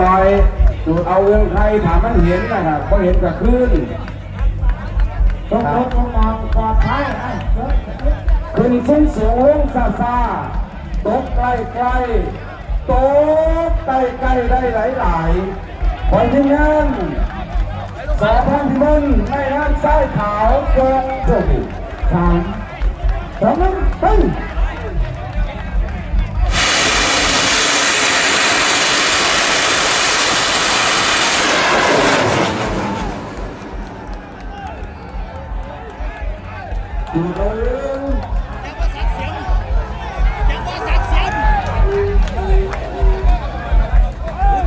บ่อยๆสูดเอาเรื่องใครถามมันเห็นนะครับพอเห็นก็ขึ้นต้องรถต้องมองปลอดภัยไอ้เดี๋ยวขึ้นสูงสูงซาซาตกใกล้ใกล้ตกใกล้ใกล้ได้หลายหลายๆคนที่นั่นสองพันที่มึนในน้ำใต้ขาวเกินโชคดีสามสองหนึ่งไป อยู่ตรงนี้ยังว่าสักเสียงยังว่าสักเสียง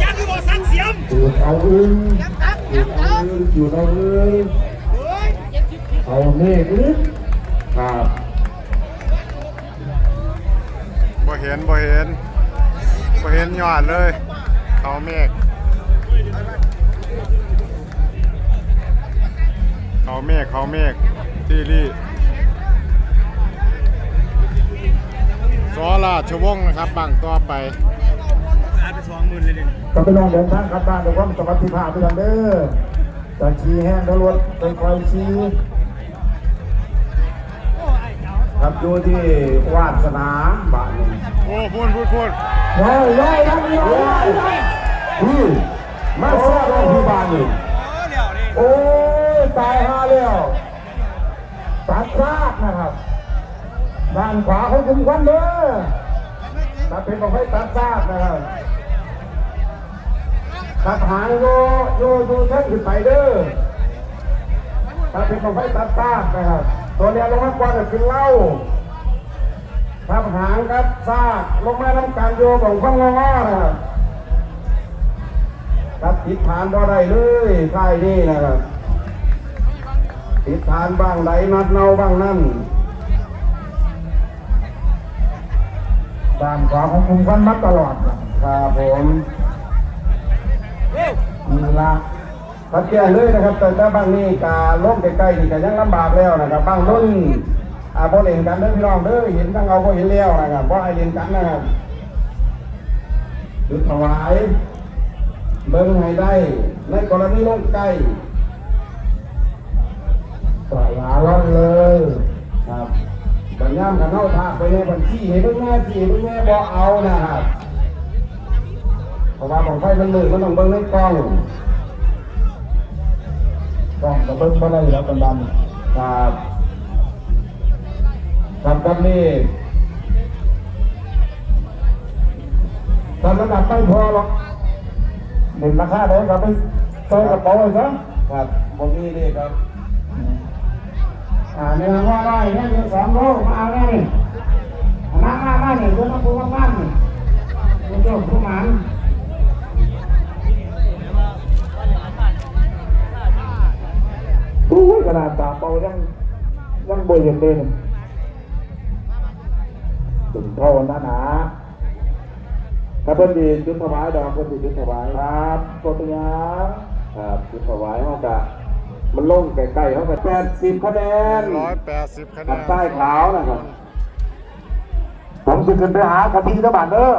ยังคือว่าสักเสียงสูดเอาอึ้งยังตักสูยัดงเอาตักอึ้งสูดเอาอึ้งเฮ้ยเจ็ดสิบสิบเอาเมฆลึกครับบ่เห็นบ่เห็นบ่เห็นยอดเลย เขาเมฆเขาเมฆเขาเมฆที่รี่ ราชวงศ์นะครับบังต่อไปอาไปสองหมื่นเลยดิก็ไปลองเดินทางกลับบ้านด้วยความสวัสดิภาพด้วยกันเด้อจะขี่แห้งแล้วรถไปคอยชี้ครับอยู่ที่วาสนาบ้านนี้โอ้พูดพูดพูดย้อยย้อยย้อยย้อยย้อยพี่มาสอดโรงพยาบาลนี่โอ้เดี๋ยวดิโอ้ยตายฮาแล้วตัดซากนะครับ ด้านขวาของคุณควันเด้อตัดเป็นของให้ตัดซากนะครับตัดหางโยโยโยแท่งขึ้นไปเด้อตัดเป็นของให้ตัดซากนะครับ ตัวเนี้ยลงมากว่าจะกินเหล้าทับหางครับซากลงมาทำการโยของข้างงอๆนะครับครับติดฐานบ่ได้เลยใช่นี่นะครับติดฐานบ้างไหนนัดเน่าบ้างนั่น ด้านขวาของคุณควันมัดตลอดนะครับผมนี่ละตัดแก่เลยนะครับ แต่ถ้าบางนี่กาล้มใกล้ๆนี่ก็ยังลำบากแล้วนะครับบางรุ่นอ่าบ่เล่นกันเด้อพี่น้องเด้อเห็นทั้งเอาบ่เห็นแล้วนะครับบ่ให้เล่นกันนะครับจุดถวาย เบิ่งให้ได้ ในกรณีลงใกล้ปล่อยหาล่อนเลยครับ บัญญัติกันเท่าทากไปในบัญชีให้เพิ่งแม่สี่เพิ่งแม่บอเอานะครับเพราะว่าของไฟมันมืดมันต้องเบิ่งในกล้องกล้องก็เบิ่งบ่ได้แล้วกันดันครับครับครับนี่ทำระดับไม่พอหรอกหนึ่งราคาเด้ก็ไปใส่กระเป๋าไว้ซะครับผมนี่นี่ครับ เนื้อว่าได้เนี่ยเนื้อสองโลมาเอาได้นี่มามามาเนี่ยคุณต้องพูดมากๆนี่คุณโยมผู้หมันอู้ยขนาดตาเปายังยังบวยเห็นเลยนี่ถึงเท่านั้นหนาถ้าเพิ่นดีจุดถวายดอกเพิ่นดีจุดถวายครับตัวตัวอยางครับจุดถวายเขากะ มันลงใกล้ๆเขาก็แปดสิบคะแนนร้อยแปดสิบคะแนตัดนใต้ขาวนะครับผมจะขึ้นไปหากะทิตะบานเด้อ